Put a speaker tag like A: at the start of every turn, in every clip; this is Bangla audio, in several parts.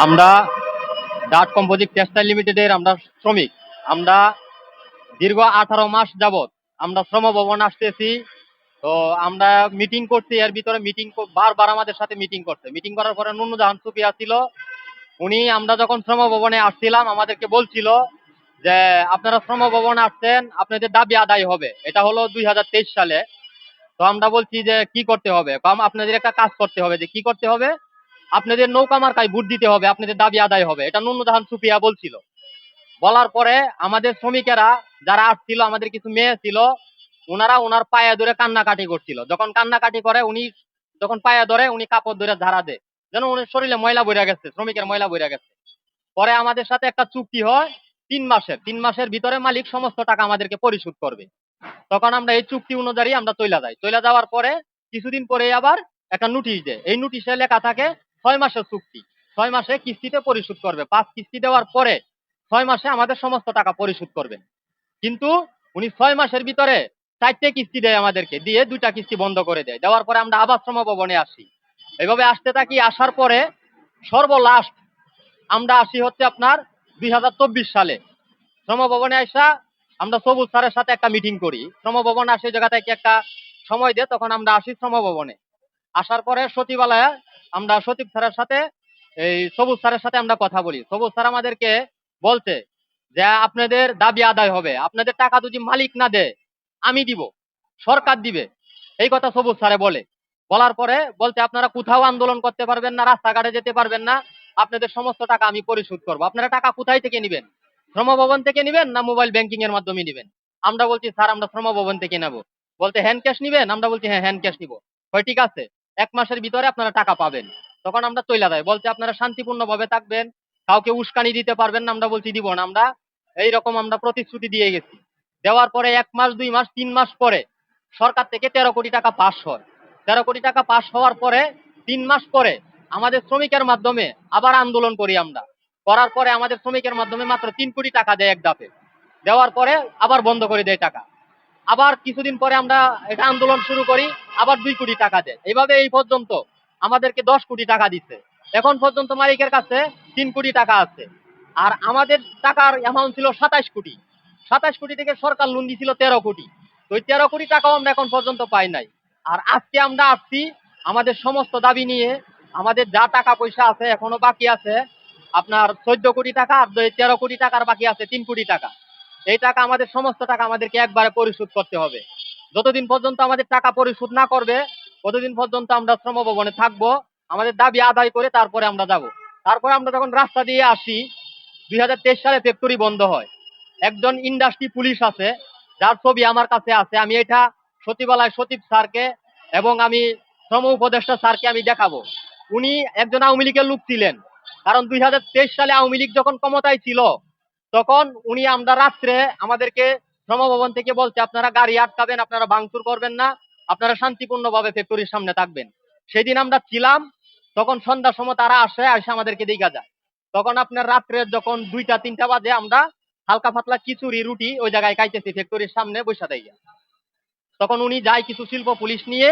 A: আমরা ডাট কম্পোজিট টেক্সটাইল লিমিটেডের আমরা শ্রমিক। আমরা দীর্ঘ আঠারো মাস যাবৎ আমরা শ্রম ভবন আসতেছি। তো আমরা মিটিং করছি, এর ভিতরে মিটিং বারবার আমাদের সাথে মিটিং করছে। মিটিং করার পরে নুনু জাহান সুফিয়া ছিল উনি আমরা যখন শ্রম ভবনে আসছিলাম, আমাদেরকে বলছিল যে, আপনারা শ্রম ভবনে আসছেন, আপনাদের দাবি আদায় হবে। এটা হলো দুই হাজার তেইশ সালে। তো আমরা বলছি যে, কি করতে হবে? আপনাদের একটা কাজ করতে হবে যে, কি করতে হবে? আপনাদের নৌকা মার্কায় ভোট দিতে হবে, আপনাদের দাবি আদায় হবে। এটা নুনু জাহান সুফিয়া বলছিল। বলার পরে আমাদের শ্রমিকেরা যারা আসছিল, আমাদের কিছু মেয়ে ছিল, ওনারা ওনার পায়ে ধরে কান্নাকাটি করছিল। যখন কান্নাকাটি করে, উনি যখন পায়ে ধরে, উনি কাপড় ধরে ধারা দেয়। যেন উনি শরীরে ময়লা বইরা গেছে, শ্রমিকের ময়লা বইরা গেছে। পরে আমাদের সাথে একটা চুক্তি হয়, তিন মাসের। তিন মাসের ভিতরে মালিক সমস্ত টাকা আমাদেরকে পরিশোধ করবে। তখন আমরা এই চুক্তি অনুযায়ী আমরা তৈলা যাই। তৈলা যাওয়ার পরে কিছুদিন পরে আবার একটা নোটিশ দেয়। এই নোটিশে লেখা থাকে ছয় মাসের চুক্তি, ছয় মাসে কিস্তিতে পরিশোধ করবে। পাঁচ কিস্তি দেওয়ার পরে ছয় মাসে আমাদের সমস্ত টাকা পরিশোধ করবেন কিন্তু উনি ছয় মাসের ভিতরে চারটে কিস্তি দেয় আমাদেরকে, দিয়ে দুইটা কিস্তি বন্ধ করে দেয়। দেওয়ার পরে আমরা আবার শ্রম ভবনে আসি। এইভাবে আসতে থাকি, আসার পরে সর্বলাস্ট আমরা আসি হচ্ছে আপনার দুই হাজার চব্বিশ সালে। শ্রম ভবনে আসা আমরা সবুজ স্যারের সাথে একটা মিটিং করি। শ্রম ভবনে আসে জায়গা থেকে একটা সময় দেয়, তখন আমরা আসি শ্রম ভবনে আসার পরে সচিবালয়ে আমরা সচিব স্যারের সাথে, এই সবুজ স্যারের সাথে আমরা কথা বলি। সবুজ স্যার আমাদেরকে বলছে যে, আপনাদের দাবি আদায় হবে। আপনাদের টাকা যদি মালিক না দেয়, আমি দিব। সরকার দিবে। এই কথা সবুজ স্যারে বলে। বলার পরে বলতে আপনারা কোথাও আন্দোলন করতে পারবেন না, রাস্তাঘাটে যেতে পারবেন না। আপনাদের সমস্ত টাকা আমি পরিশোধ করব। আপনারা টাকা কোথায় থেকে নেবেন? শ্রম ভবন থেকে নেবেন না মোবাইল ব্যাংকিং এর মাধ্যমে নেবেন? আমরা বলছি, স্যার, আমরা শ্রম ভবন থেকে নেব। বলতে হ্যান্ড ক্যাশ নিবেন? আমরা বলছি হ্যাঁ হ্যান্ড ক্যাশ নিবো। হয় ঠিক আছে। এক মাসের ভিতরে আপনারা টাকা পাবেন। তখন আমরা তৈলা দেয় বলছে, আপনারা শান্তিপূর্ণ ভাবে থাকবেন। কাউকে উস্কানি দিতে পারবেন না। আমরা বলছি, দিব না। আমরা এইরকম আমরা প্রতিশ্রুতি দিয়ে গেছি। দেওয়ার পরে এক মাস, দুই মাস, তিন মাস পরে সরকার থেকে তেরো কোটি টাকা পাস হয়। তেরো কোটি টাকা পাস হওয়ার পরে তিন মাস পরে আমাদের শ্রমিকের মাধ্যমে আবার আন্দোলন করি আমরা। করার পরে আমাদের শ্রমিকের মাধ্যমে মাত্র তিন কোটি টাকা দেয় এক দাপে দেওয়ার পরে আবার বন্ধ করে দেয় টাকা। আবার কিছুদিন পরে আমরা এটা আন্দোলন শুরু করি, আবার দুই কোটি টাকা দেয়। এইভাবে এই পর্যন্ত আমাদেরকে দশ কোটি টাকা দিচ্ছে। এখন পর্যন্ত মালিকের কাছে তিন কোটি টাকা আছে। আর আমাদের টাকার অ্যামাউন্ট ছিল সাতাশ কোটি। সাতাশ কোটি থেকে সরকার লোন দিয়েছিল তেরো কোটি। তো ওই তেরো কোটি টাকাও আমরা এখন পর্যন্ত পাই নাই। আর আজকে আমরা আসছি আমাদের সমস্ত দাবি নিয়ে, আমাদের যা টাকা পয়সা আছে এখনও বাকি আছে, আপনার চোদ্দ কোটি টাকা আর তেরো কোটি টাকার বাকি আছে তিন কোটি টাকা। এই টাকা আমাদের, সমস্ত টাকা আমাদেরকে একবারে পরিশোধ করতে হবে। যতদিন পর্যন্ত আমাদের টাকা পরিশোধ না করবে, ততদিন পর্যন্ত আমরা শ্রম ভবনে থাকব, আমাদের দাবি আদায় করে তারপরে আমরা যাব। তারপরে আমরা যখন রাস্তা দিয়ে আসি, দুই হাজার তেইশ সালে ফ্যাক্টরি বন্ধ হয়। একজন ইন্ডাস্ট্রি পুলিশ আছে, যার ছবি আমার কাছে আছে, আমি এটা সচিবালয় সচিব স্যারকে এবং আমি শ্রম উপদেষ্টা স্যারকে আমি দেখাবো। উনি একজন আওয়ামী লীগের লোক ছিলেন, কারণ দুই হাজার তেইশ সালে আওয়ামী লীগ যখন ক্ষমতায় ছিল তখন উনি আমরা রাত্রে আমাদেরকে শ্রমভবন থেকে বলছে, আপনারা গাড়ি আটকাবেন, আপনারা ভাঙচুর করবেন না, আপনারা শান্তিপূর্ণভাবে ফ্যাক্টরির সামনে থাকবেন। সেদিন আমরা ছিলাম, তখন সন্ধ্যার সময় তারা আসে আসে আমাদেরকে দেখা যায়। তখন আপনার রাত্রে যখন দুইটা, তিনটা বাজে, আমরা হালকা ফাতলা খিচুড়ি, রুটি ওই জায়গায় খাইতেছি, ফ্যাক্টরির সামনে বসে দেয় তখন উনি যায় কিছু শিল্প পুলিশ নিয়ে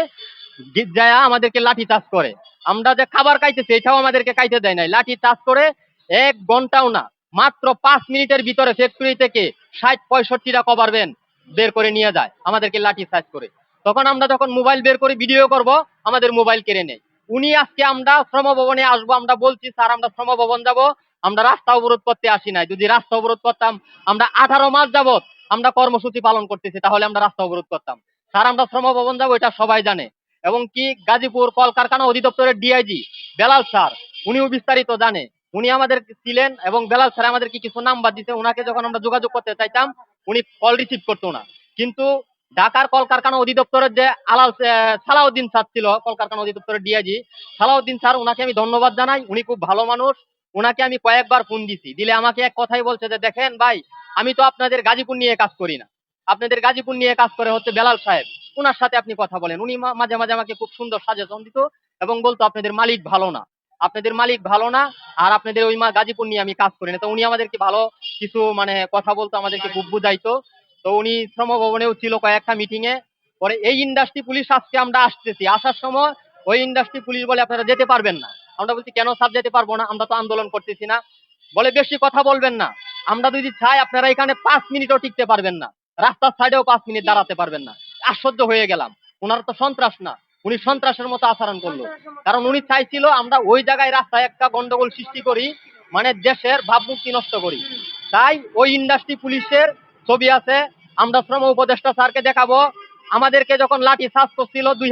A: যায় আমাদেরকে লাঠি চাষ করে। আমরা যে খাবার খাইতেছি, এটাও আমাদেরকে খাইতে দেয় নাই। লাঠি চাষ করে এক ঘন্টাও না মাত্র পাঁচ মিনিটের ভিতরে ফ্যাক্টরি থেকে ষাট পঁয়ষট্টিটা কভার ভ্যান বের করে নিয়ে যায়, আমাদেরকে লাঠি চার্জ করে। তখন আমরা যখন মোবাইল বের করে ভিডিও করব, আমাদের মোবাইল কেড়ে নেয়। উনি আজকে আমরা শ্রম ভবনে আসব, আমরা বলছি, স্যার, আমরা শ্রম ভবন যাব, আমরা রাস্তা অবরোধ করতে আসি নাই। যদি রাস্তা অবরোধ করতাম, আমরা আঠারো মাস যাবত আমরা কর্মসূচি পালন করতেছি, তাহলে আমরা রাস্তা অবরোধ করতাম। স্যার, আমরা শ্রম ভবন যাব, এটা সবাই জানে। এবং কি, গাজীপুর কলকারখানা অধিদপ্তরের ডিআইজি বেলাল স্যার, উনিও বিস্তারিত জানে। উনি আমাদের ছিলেন এবং বেলাল স্যার আমাদেরকে কিছু নাম্বার দিতে ওনাকে যখন আমরা যোগাযোগ করতে চাইতাম, উনি কল রিসিভ করতো না। কিন্তু ঢাকার কলকারখানা অধিদপ্তরের যে আলাল সালাউদ্দিন স্যার ছিল, কলকারখানা অধিদপ্তরের ডিআইজি সালাউদ্দিন স্যার ওনাকে আমি ধন্যবাদ জানাই। উনি খুব ভালো মানুষ। ওনাকে আমি কয়েকবার ফোন দিছি। দিলে আমাকে এক কথাই বলছে যে, দেখেন ভাই, আমি তো আপনাদের গাজীপুর নিয়ে কাজ করি না। আপনাদের গাজীপুর নিয়ে কাজ করে হচ্ছে বেলাল সাহেব। ওনার সাথে আপনি কথা বলেন। উনি মাঝে মাঝে আমাকে খুব সুন্দর সাজেশন দিত এবং বলতো, আপনাদের মালিক ভালো না। আপনাদের মালিক ভালো না, আর আপনাদের ওই মা গাজীপুর নিয়ে আমি কাজ করি না। তো উনি আমাদেরকে ভালো কিছু মানে কথা বলতো, আমাদেরকে বুঝাইতো। তো উনি শ্রম ভবনেও ছিল কয়েকটা মিটিং এ। পরে এই ইন্ডাস্ট্রি পুলিশ আজকে আমরা আসতেছি। আসার সময় ওই ইন্ডাস্ট্রি পুলিশ বলে, আপনারা যেতে পারবেন না। আমরা বলছি, কেন স্যার যেতে পারব না? আমরা তো আন্দোলন করতেছি না। বলে, বেশি কথা বলবেন না। আমরা যদি চাই, আপনারা এখানে পাঁচ মিনিটও টিকতে পারবেন না। রাস্তার সাইডেও পাঁচ মিনিট দাঁড়াতে পারবেন না। আশ্চর্য হয়ে গেলাম। ওনার তো সন্ত্রাস না। উনি সন্ত্রাসের মতো আচরণ করল। কারণ উনি চাইছিল আমরা ওই জায়গায় রাস্তায় একটা গন্ডগোল সৃষ্টি করি মানে দেশের ভাবমূর্তি নষ্ট করি। তাই ওই ইন্ডাস্ট্রি পুলিশের ছবি আছে আমরা শ্রম উপদেষ্টা স্যারকে দেখাবো। আমাদেরকে যখন লাঠি চার্জ করছিল দুই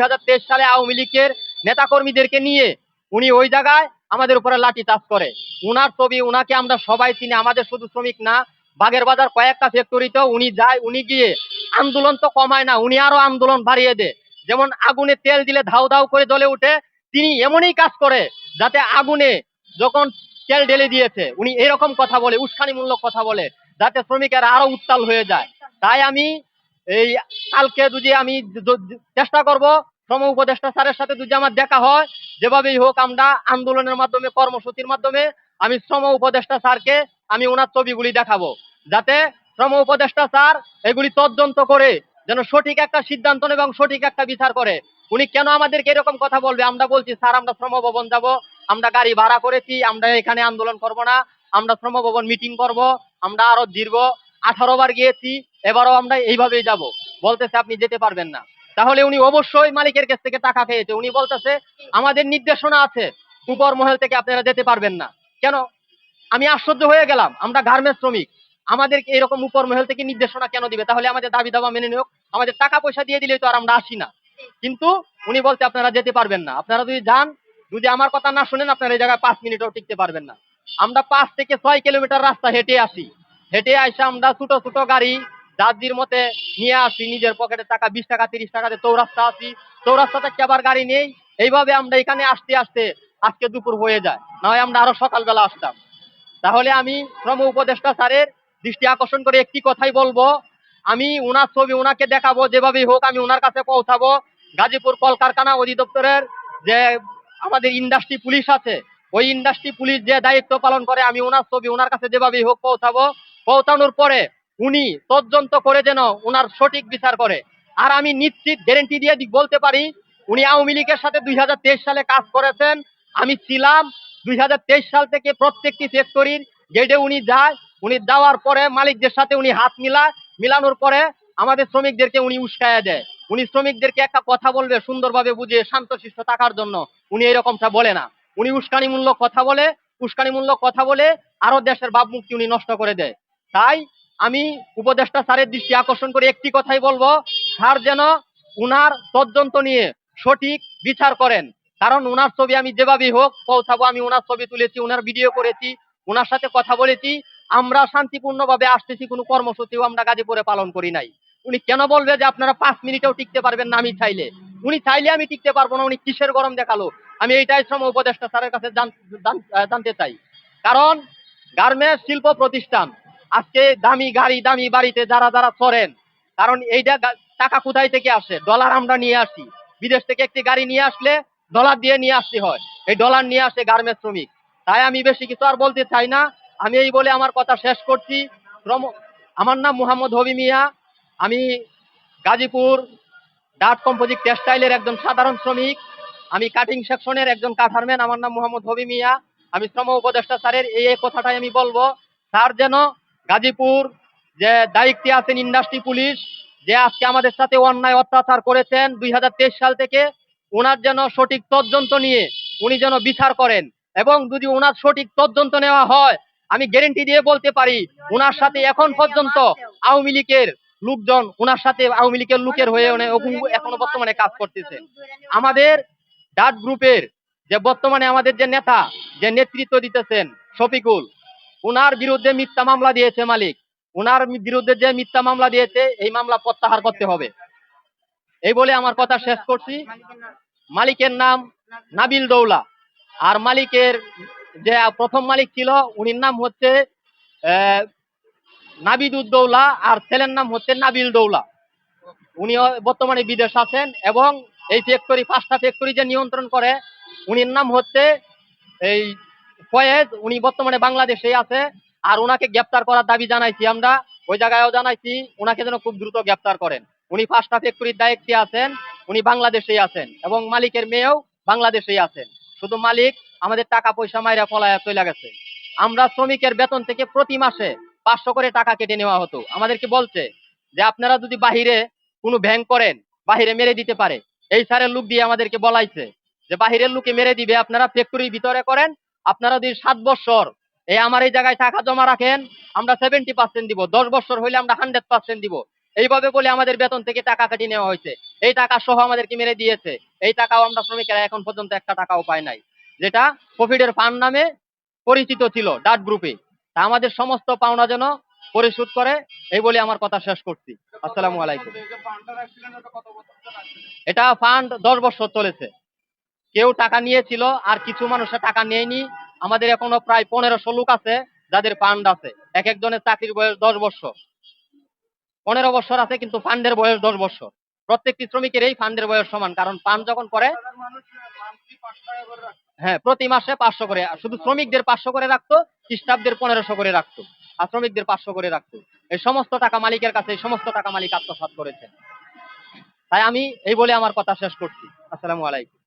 A: সালে আওয়ামী লীগের নেতাকর্মীদেরকে নিয়ে উনি ওই জায়গায় আমাদের উপরে লাঠি চাষ করে। উনার ছবি উনাকে আমরা সবাই চিনি আমাদের শুধু শ্রমিক না বাগের বাজার কয়েকটা ফ্যাক্টরিতেও উনি যায় উনি গিয়ে আন্দোলন তো কমায় না উনি আরও আন্দোলন বাড়িয়ে দেয়। যেমন আগুনে তেল দিলে ধাউ ধাউ করে জ্বলে উঠে, তিনি এমনই কাজ করে যাতে আগুনে যখন তেল ঢেলে দিয়েছে, উনি এরকম কথা বলে, উস্কানিমূলক কথা বলে, যাতে শ্রমিকেরা আরও উত্তাল হয়ে যায়। তাই আমি এই কালকে যদি আমি চেষ্টা করব, শ্রম উপদেষ্টা স্যারের সাথে যদি আমার দেখা হয়, যেভাবেই হোক আমরা আন্দোলনের মাধ্যমে, কর্মসূচির মাধ্যমে, আমি শ্রম উপদেষ্টা স্যারকে আমি ওনার ছবিগুলি দেখাবো। যাতে শ্রম উপদেষ্টা স্যার এগুলি তদন্ত করে যেন সঠিক একটা সিদ্ধান্ত এবং সঠিক একটা বিচার করে। উনি কেন আমাদেরকে এরকম কথা বলবে? আমরা বলছি, স্যার, আমরা শ্রম ভবন যাব। আমরা গাড়ি ভাড়া করেছি। আমরা এখানে আন্দোলন করব না। আমরা শ্রম ভবন মিটিং করব। আমরা আরও দীর্ঘ আঠারো বার গিয়েছি। এবারও আমরা এইভাবেই যাব। বলতেছে, আপনি যেতে পারবেন না। তাহলে উনি অবশ্যই মালিকের কাছ থেকে টাকা খেয়েছে। উনি বলতেছে, আমাদের নির্দেশনা আছে। উপর মহল থেকে আপনারা যেতে পারবেন না। কেন? আমি আশ্চর্য হয়ে গেলাম। আমরা গার্মেন্টস শ্রমিক। আমাদের এরকম উপর মহল থেকে নির্দেশনা কেন দিবে? তাহলে আমাদের দাবি দাবা মেনে নিয়োগ, আমাদের টাকা পয়সা দিয়ে দিলে তো আর আমরা আসি না। কিন্তু উনি বলতে আপনারা যেতে পারবেন না। আপনারা যদি যান, যদি আমার কথা না শুনেন, আপনারা এই জায়গায় পাঁচ মিনিটও টিকতে পারবেন না। আমরা পাঁচ থেকে ছয় কিলোমিটার রাস্তা হেঁটে আসি। হেঁটে আসে আমরা ছোট ছোট গাড়ি দাদির মতে নিয়ে আসি। নিজের পকেটে টাকা, বিশ টাকা, তিরিশ টাকাতে চৌরাস্তা আসি। চৌরাস্তা থেকে আবার গাড়ি নেই? এইভাবে আমরা এখানে আসতে আসতে আজকে দুপুর হয়ে যায়। না হয় আমরা আরও সকালবেলা আসতাম। তাহলে আমি শ্রম উপদেষ্টা স্যারের দৃষ্টি আকর্ষণ করে একটি কথাই বলব। আমি ওনার ছবি উনাকে দেখাবো, যেভাবেই হোক আমি উনার কাছে পৌঁছাবো। গাজীপুর কলকারখানা অধিদপ্তরের যে আমাদের ইন্ডাস্ট্রি পুলিশ আছে, ওই ইন্ডাস্ট্রি পুলিশ যে দায়িত্ব পালন করে, আমি ওনার ছবি ওনার কাছে যেভাবেই হোক পৌঁছাবো। পৌঁছানোর পরে উনি তদন্ত করে যেন ওনার সঠিক বিচার করে। আর আমি নিশ্চিত গ্যারেন্টি দিয়ে বলতে পারি, উনি আওয়ামী লীগের সাথে দুই হাজার তেইশ সালে কাজ করেছেন। আমি ছিলাম দুই হাজার তেইশ সাল থেকে প্রত্যেকটি ফ্যাক্টরির গেটে উনি যায় উনি যাওয়ার পরে মালিকদের সাথে উনি হাত মিলায় মিলানোর পরে আমাদের শ্রমিকদেরকে উনি উস্কায়া দেয়। উনি শ্রমিকদেরকে একটা কথা বলবে, সুন্দরভাবে বুঝিয়ে শান্তশিষ্ট থাকার জন্য। উনি এরকমটা বলে না। উনি উস্কানিমূলক কথা বলে, উস্কানিমূলক কথা বলে আরও দেশের ভাবমুক্তি উনি নষ্ট করে দেয়। তাই আমি উপদেষ্টা স্যারের দৃষ্টি আকর্ষণ করে একটি কথাই বলব, স্যার যেন উনার তদন্ত নিয়ে সঠিক বিচার করেন। কারণ উনার ছবি আমি যেভাবেই হোক পৌঁছাবো, আমি উনার ছবি তুলেছি, উনার ভিডিও করেছি, উনার সাথে কথা বলেছি আমরা শান্তিপূর্ণভাবে আসতেছি, কোনো কর্মসূচিও আমরা গাজীপুরে পালন করি নাই। উনি কেন বলবে যে আপনারা পাঁচ মিনিটেও টিকতে পারবেন না আমি চাইলে? উনি চাইলে আমি টিকতে পারব না, উনি কিসের গরম দেখাল? আমি এইটাই শ্রম উপদেষ্টা স্যারের কাছে জানতে চাই। কারণ গার্মেন্টস শিল্প প্রতিষ্ঠান, আজকে দামি গাড়ি, দামি বাড়িতে যারা যারা চড়েন, কারণ এইটা টাকা কোথায় থেকে আসে? ডলার আমরা নিয়ে আসি। বিদেশ থেকে একটি গাড়ি নিয়ে আসলে ডলার দিয়ে নিয়ে আসতে হয়। এই ডলার নিয়ে আসে গার্মেন্টস শ্রমিক। তাই আমি বেশি কিছু আর বলতে চাই না। আমি এই বলে আমার কথা শেষ করছি। আমার নাম মোহাম্মদ হবি মিয়া। আমি গাজীপুর ডাট কম্পোজিট টেক্সটাইলের একজন সাধারণ শ্রমিক। আমি কাটিং সেকশনের একজন কাঠারম্যান আমার নাম মোহাম্মদ হবি মিয়া। আমি শ্রম উপদেষ্টা স্যারের এই এই কথাটাই আমি বলব। স্যার যেন গাজীপুর যে দায়িত্বে আছেন ইন্ডাস্ট্রি পুলিশ, যে আজকে আমাদের সাথে অন্যায় অত্যাচার করেছেন দুই হাজার তেইশ সাল থেকে ওনার যেন সঠিক তদন্ত নিয়ে উনি যেন বিচার করেন। এবং যদি ওনার সঠিক তদন্ত নেওয়া হয় আমি গ্যারেন্টি দিয়ে বলতে পারি ওনার সাথে এখন পর্যন্ত আওয়ামী লীগের লোকজন ওনার সাথে আওয়ামী লীগের লোকের হয়ে এখনও বর্তমানে কাজ করতেছে। আমাদের ডাট গ্রুপের যে বর্তমানে আমাদের যে নেতা, যে নেতৃত্ব দিতেছেন শফিকুল, উনার বিরুদ্ধে মিথ্যা মামলা দিয়েছে মালিক। উনার মি- বিরুদ্ধে যে মিথ্যা মামলা দিয়েছে, এই মামলা প্রত্যাহার করতে হবে। এই বলে আমার কথা শেষ করছি। মালিকের নাম নাবিল দৌলা। আর মালিকের যে প্রথম মালিক ছিল উনির নাম হচ্ছে আহ, নাবিদ উদ্দৌলা আর ছেলের নাম হচ্ছে নাবিল দৌলা উনি বর্তমানে বিদেশ আছেন এবং এই ফ্যাক্টরি পাঁচটা ফ্যাক্টরি যে নিয়ন্ত্রণ করে উনির নাম হচ্ছে এই ফয়েজ। উনি বর্তমানে বাংলাদেশেই আছে আর ওনাকে গ্রেপ্তার করার দাবি জানাইছি আমরা। ওই জায়গায়ও জানাইছি ওনাকে যেন খুব দ্রুত গ্রেপ্তার করেন। উনি পাঁচটা ফ্যাক্টরির দায়িত্বে আছেন উনি বাংলাদেশেই আছেন এবং মালিকের মেয়েও বাংলাদেশেই আছেন। শুধু মালিক আমাদের টাকা পয়সা মাইরা পলায়া চলে গেছে। আমরা শ্রমিকের বেতন থেকে প্রতি মাসে পাঁচশো করে টাকা কেটে নেওয়া হতো। আমাদেরকে বলছে যে, আপনারা যদি বাহিরে কোনো ব্যাংক করেন, বাহিরে মেরে দিতে পারে। এই স্যারের লোক দিয়ে আমাদেরকে বলাইছে যে, বাহিরের লোকে মেরে দিবে, আপনারা ফ্যাক্টরির ভিতরে করেন। আপনারা যদি সাত বছর এই আমার এই জায়গায় টাকা জমা রাখেন, আমরা সেভেন্টি পার্সেন্ট দিব। দশ বছর হইলে আমরা হান্ড্রেড পার্সেন্ট দিব। এইভাবে বলে আমাদের বেতন থেকে টাকা কাটিয়ে নেওয়া হয়েছে। এই টাকা সহ আমাদেরকে মেরে দিয়েছে। এই টাকাও আমরা শ্রমিকেরা এখন পর্যন্ত একটা টাকাও পাই নাই। যেটা প্রফিটের ফান্ড নামে পরিচিত ছিল ডাট গ্রুপে। তা আমাদের সমস্ত পাওনা যেন পরিশোধ করে, এই বলে আমার কথা শেষ করছি। আসসালামু আলাইকুম। এটা ফান্ড দশ বছর চলেছে। কেউ টাকা নিয়েছিল, আর কিছু মানুষের টাকা নেয়নি। আমাদের এখনও প্রায় পনেরোশো লোক আছে যাদের ফান্ড আছে। এক একজনের চাকরির বয়স দশ বছর। পনেরো বছর আছে, কিন্তু ফান্ডের বয়স দশ বছর। প্রত্যেকটি শ্রমিকের এই ফান্ডের বয়স সমান, কারণ ফান্ড যখন করে হ্যাঁ প্রতি মাসে পাঁচশো করে। শুধু শ্রমিকদের পাঁচশো করে রাখতো খ্রিস্টাব্দের পনেরোশো করে রাখতো। আর শ্রমিকদের পাঁচশো করে রাখতো। এই সমস্ত টাকা মালিকের কাছে, এই সমস্ত টাকা মালিক আত্মসাত করেছেন। তাই আমি এই বলে আমার কথা শেষ করছি। আসসালামু আলাইকুম।